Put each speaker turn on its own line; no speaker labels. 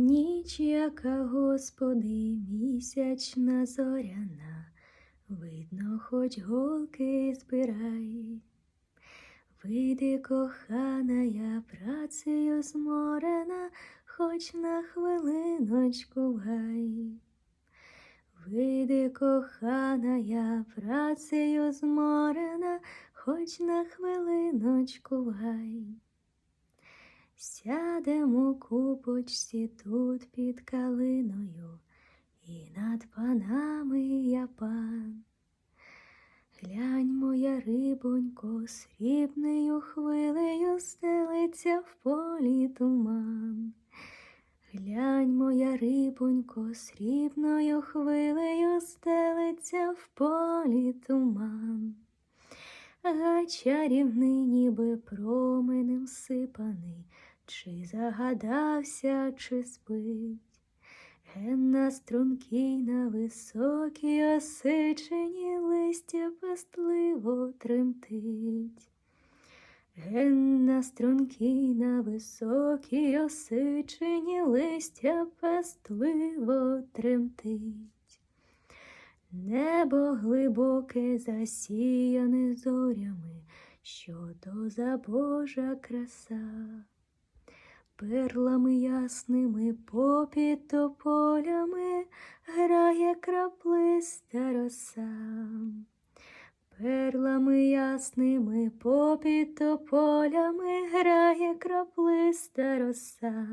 Ніч, яка, Господи, місячна зоряна, видно, хоч голки збирай. Вийди, кохана, я працею зморена, хоч на хвилиночку в гай. Вийди, кохана, я працею зморена, хоч на хвилиночку гай. Сядемо купочці тут під калиною, і над панами я пан. Глянь, моя рибонько, срібною хвилею стелиться в полі туман. Глянь, моя рибонько, срібною хвилею стелиться в полі туман. Гай чарівний, ніби променем сипаний, чи загадався, чи спить. Ген на стрункій, на високій осичині листя пестливо тремтить. Ген на стрункій, на високій осичині листя пестливо тремтить. Небо глибоке засіяне зорями, що то за Божа краса. Перлами ясними попід тополями грає краплиста роса. Перлами ясними попід тополями грає краплиста роса.